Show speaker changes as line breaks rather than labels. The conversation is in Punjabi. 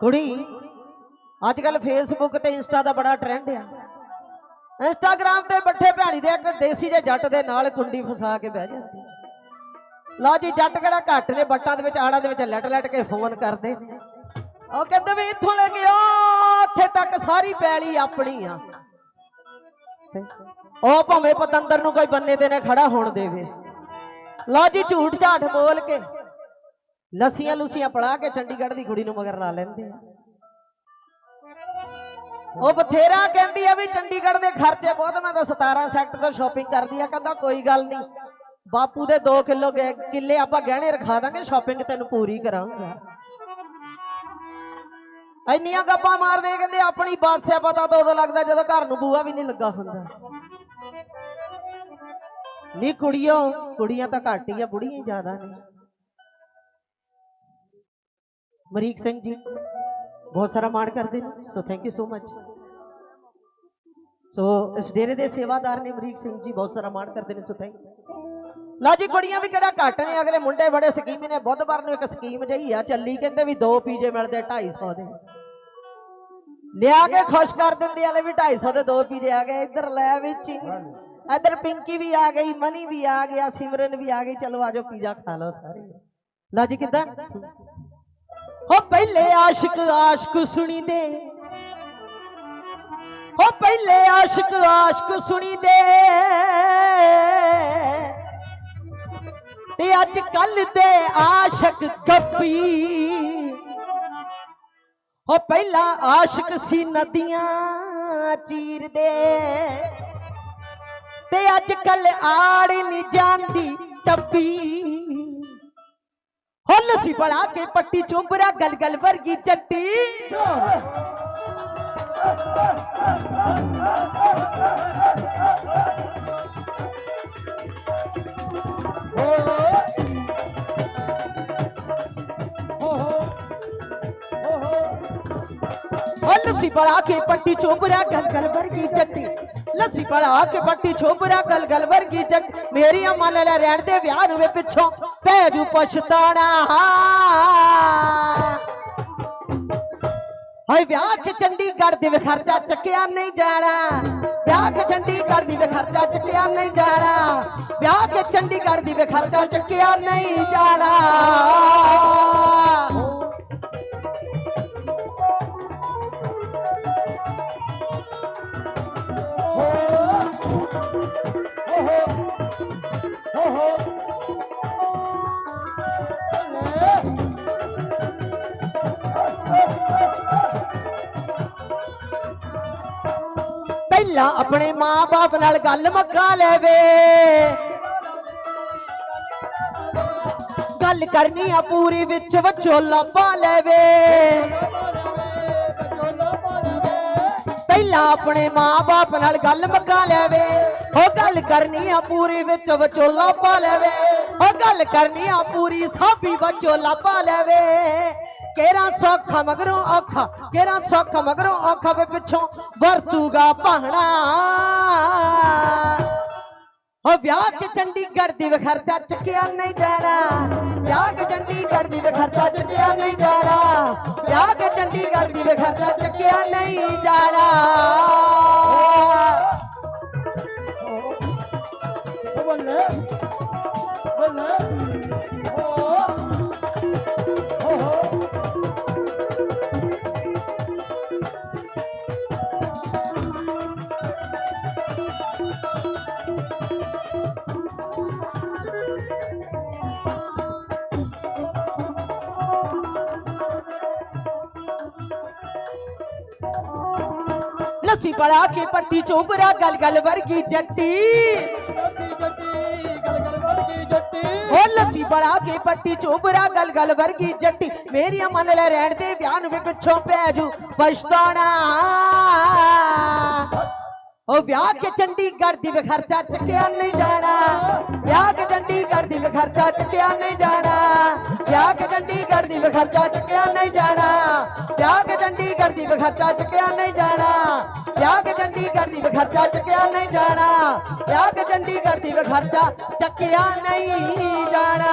ਕੁੜੀ ਅੱਜ ਕੱਲ ਫੇਸਬੁੱਕ ਤੇ ਇੰਸਟਾ ਦਾ ਬੜਾ ਟ੍ਰੈਂਡ ਆ। ਇੰਸਟਾਗ੍ਰਾਮ ਤੇ ਬੱਠੇ ਭੈਣੀ ਦੇ ਇੱਕ ਦੇਸੀ ਜਿਹੇ ਜੱਟ ਦੇ ਨਾਲ ਕੁੰਡੀ ਫਸਾ ਕੇ ਬਹਿ ਜਾਂਦੀ। ਲਓ ਜੀ, ਜੱਟ ਕਿਹੜਾ ਘੱਟ ਨੇ ਬੱਟਾਂ ਦੇ ਵਿੱਚ, ਆੜਾਂ ਦੇ ਵਿੱਚ ਲੈਟ ਲੈਟ ਕੇ ਫੋਨ ਕਰਦੇ। ਉਹ ਕਹਿੰਦੇ ਵੀ ਇੱਥੋਂ ਲੈ ਕੇ ਆ, ਉੱਥੇ ਤੱਕ ਸਾਰੀ ਪੈਲੀ ਆਪਣੀ ਆ। ਉਹ ਭਾਵੇਂ ਪਤੰਦਰ ਨੂੰ ਕੋਈ ਬੰਨੇ ਤੇ ਨੇ ਖੜਾ ਹੋਣ ਦੇਵੇ। ਲਓ ਜੀ ਝੂਠ ਝਾਠ ਬੋਲ ਕੇ ਲੱਸੀਆਂ ਲੁਸੀਆਂ ਪੜਾ ਕੇ ਚੰਡੀਗੜ੍ਹ ਦੀ ਕੁੜੀ ਨੂੰ ਮਗਰ ਲਾ ਲੈਂਦੇ। ਆ ਉਹ ਬਥੇਰਾ ਕਹਿੰਦੀ ਆ ਵੀ ਚੰਡੀਗੜ੍ਹ ਦੇ ਖਰਚੇ ਬਹੁਤ, ਮੈਂ ਤਾਂ 17 ਸੈਕਟਰ ਤੋਂ ਸ਼ਾਪਿੰਗ ਕਰਦੀ ਆ, ਕਹਿੰਦਾ ਕੋਈ ਗੱਲ ਨਹੀਂ। ਬਾਪੂ ਦੇ 2 ਕਿਲੋ ਕਿੱਲੇ ਆਪਾਂ ਗਹਿਣੇ ਰਖਾ ਦਾਂਗੇ ਸ਼ਾਪਿੰਗ ਤੈਨੂੰ ਪੂਰੀ ਕਰਾਂਗਾ। ਇੰਨੀਆਂ ਗੱਪਾਂ ਮਾਰਦੇ ਕਹਿੰਦੇ ਆਪਣੀ ਬੱਸ ਆ, ਪਤਾ ਤਾਂ ਉਦੋਂ ਲੱਗਦਾ ਜਦੋਂ ਘਰ ਨੂੰ ਬੂਹਾ ਵੀ ਨਹੀਂ ਲੱਗਾ ਹੁੰਦਾ। ਨੀ ਕੁੜੀਓ, ਕੁੜੀਆਂ ਤਾਂ ਘੱਟ ਹੀ ਆ, ਬੁੜੀਆਂ ਜ਼ਿਆਦਾ ਨੇ। ਮਰੀਕ ਸਿੰਘ ਜੀ, ਬਹੁਤ ਸਾਰਾ ਮਾਣ ਕਰਦੇ ਨੇ। So thank you so much so ਇਸ ਡੇਰੇ ਦੇ ਸੇਵਾਦਾਰ ਨੇ ਮਰੀਕ ਸਿੰਘ ਜੀ ਬਹੁਤ ਸਾਰਾ ਮਾਣ ਕਰਦੇ ਨੇ। ਸੋ ਥੈਂਕ ਲਓ ਜੀ, ਕੁੜੀਆਂ ਵੀ ਕਿਹੜਾ ਘੱਟ ਨੇ। ਅਗਲੇ ਮੁੰਡੇ ਬੜੇ ਸਕੀਮੀ ਨੇ। ਬੁੱਧਵਾਰ ਨੂੰ ਇੱਕ ਸਕੀਮ ਜਈ ਆ ਚੱਲੀ, ਕਹਿੰਦੇ ਵੀ ਦੋ ਪੀਜੇ ਮਿਲਦੇ 250 ਦੇ। ਲਿਆ ਕੇ ਖੁਸ਼ ਕਰ ਦਿੰਦੇ ਆਲੇ ਵੀ 250 ਦੇ ਦੋ ਪੀਜੇ ਆ ਗਏ। ਇੱਧਰ ਲੈ ਵੀ ਚੀਨੀ ਇੱਧਰ ਪਿੰਕੀ ਵੀ ਆ ਗਈ, ਮਨੀ ਵੀ ਆ ਗਿਆ, ਸਿਮਰਨ ਵੀ ਆ ਗਈ। ਚਲੋ ਆਜੋ ਪੀਜ਼ਾ ਖਾ ਲਓ ਸਾਰੇ। ਲਓ ਜੀ, ਕਿਦਾਂ? ਹੋ ਪਹਿਲੇ ਆਸ਼ਿਕ, ਆਸ਼ਕ ਸੁਣੀ ਦੇ ਹੋ ਪਹਿਲੇ ਆਸ਼ਿਕ, ਆਸ਼ਕ ਸੁਣੀ ਦੇ ਤੇ ਅੱਜ ਕੱਲ ਦੇ ਆਸ਼ਕ ਗੱਪੀ। ਹੋ ਪਹਿਲਾ ਆਸ਼ਿਕ ਸੀ ਨਦੀਆਂ ਚੀਰਦੇ। ਤੇ ਅੱਜ ਕੱਲ ਆੜ ਨਹੀਂ ਜਾਂਦੀ ਟੱਪੀ। ਹੁੱਲ ਸੀ ਬੜਾ ਕੇ ਪੱਟੀ ਚੁੰਬਰਾ ਗਲ ਗਲ ਵਰਗੀ ਚੱਟੀ ਹੁੱਲ ਸੀ ਬੜਾ ਕੇ ਪੱਟੀ ਚੁੰਬਰਾ ਗਲ ਗਲ ਵਰਗੀ ਚੱਟੀ ਕੇ ਪੱਟੀ ਚੁੰਬਰਾ ਗਲ ਗਲ ਵਰਗੀ ਚੱਟੀ ਮੇਰੀ ਅੰਮਾ ਲੈ ਲੈ ਰਹਿਣ ਦੇ ਵਿਆਹ ਨੂੰ ਵੇ ਪਿੱਛੋਂ ਪੈ ਜੂ ਪਛਤਾਣਾ ਹਾਏ, ਵਿਆਹ ਕੇ ਚੰਡੀਗੜ੍ਹ ਦੇ ਵੇ ਖਰਚਾ ਚੱਕਿਆ ਨਹੀਂ ਜਾਣਾ। ਵਿਆਹ ਕੇ ਚੰਡੀਗੜ੍ਹ ਦੀ ਵੇ ਖਰਚਾ ਚੱਕਿਆ ਨਹੀਂ ਜਾਣਾ। ਵਿਆਹ ਕੇ ਚੰਡੀਗੜ੍ਹ ਦੀ ਵੇ ਖਰਚਾ ਚੱਕਿਆ ਨਹੀਂ ਜਾਣਾ। ਪਹਿਲਾਂ ਆਪਣੇ ਮਾਂ-ਬਾਪ ਨਾਲ ਗੱਲ ਮੱਕਾ ਲੈਵੇ। ਗੱਲ ਕਰਨੀ ਆ ਪੂਰੀ ਵਿੱਚ ਵਿਚੋਲਾ ਪਾ ਲੈਵੇ। ਪਹਿਲਾਂ ਆਪਣੇ ਮਾਂ-ਬਾਪ ਨਾਲ ਗੱਲ ਮੱਕਾ ਲੈਵੇ। ਉਹ ਗੱਲ ਕਰਨੀ ਆ ਪੂਰੀ ਵਿੱਚ ਵਿਚੋਲਾ ਪਾ ਲੈਵੇ। ਉਹ ਗੱਲ ਕਰਨੀ ਆ ਪੂਰੀ ਸਾਬੀ ਵਿਚੋਲਾ ਪਾ ਲੈਵੇ। ਕੇਰਾ ਸੌਖਾ ਮਗਰੋਂ ਔਖਾ ਕੇਰਾ ਸੌਖਾ ਮਗਰੋਂ ਔਖਾ ਵੇ ਪਿੱਛੋਂ ਵਰਤੂਗਾ ਭਾਣਾ ਉਹ ਵਿਆਹ ਕੇ ਚੰਡੀਗੜ੍ਹ ਦੀ ਵੇ ਖਰਚਾ ਚੱਕਿਆ ਨਹੀਂ ਜਾਣਾ। ਵਿਆਹ ਕੇ ਚੰਡੀਗੜ੍ਹ ਦੀ ਵੇ ਖਰਚਾ ਚੱਕਿਆ ਨਹੀਂ ਜਾਣਾ। ਵਿਆਹ ਕੇ ਚੰਡੀਗੜ੍ਹ ਦੀ ਵੇ ਖਰਚਾ ਚੱਕਿਆ ਨਹੀਂ ਜਾਣਾ। ਲੱਸੀ ਬੜਾ ਕੇ ਪੱਟੀ ਚੋਬਰਾ ਗਲ ਗਲ ਵਰਗੀ ਜੱਟੀ।
ਜੱਟੀ ਵਰਗੀ ਜੱਟੀ
ਉਹ ਲੱਸੀ ਬੜਾ ਕੇ ਪੱਟੀ ਚੋਬਰਾ ਗਲ ਗਲ ਵਰਗੀ ਜੱਟੀ। ਮੇਰੀਆਂ ਮਨ ਲੈ ਰਹਿਣ ਦੇ, ਵਿਆਹ ਨੂੰ ਵੀ ਪਿੱਛੋਂ ਪੈ ਜੂ। ਪਛਤਾਣਾ ਉਹ ਵਿਆਹ ਕੇ ਚੰਡੀਗੜ੍ਹ ਦੀ ਵੇ ਖਰਚਾ ਚੱਕਿਆ ਨਹੀਂ ਜਾਣਾ। ਵਿਆਹ ਕੇ ਚੰਡੀਗੜ੍ਹ ਦੀ ਖਰਚਾ ਚੱਕਿਆ ਨਹੀਂ ਜਾਣਾ। ਵਿਆਹ ਕੇ ਚੰਡੀਗੜ੍ਹ ਦੀ ਵੇ ਖਰਚਾ ਚੱਕਿਆ ਨਹੀਂ ਜਾਣਾ। ਵਿਆਹ ਕੇ ਚੰਡੀਗੜ੍ਹ ਦੀ ਵੇ ਖਰਚਾ ਚੱਕਿਆ ਨਹੀਂ ਜਾਣਾ। ਵਿਆਹ ਕੇ ਚੰਡੀਗੜ੍ਹ ਦੀ ਵੇ ਖਰਚਾ ਚੱਕਿਆ ਨਹੀਂ ਜਾਣਾ। ਵਿਆਹ ਕੇ ਚੰਡੀਗੜ੍ਹ ਦੀ ਵੇ ਖਰਚਾ ਚੱਕਿਆ ਨਹੀਂ ਜਾਣਾ।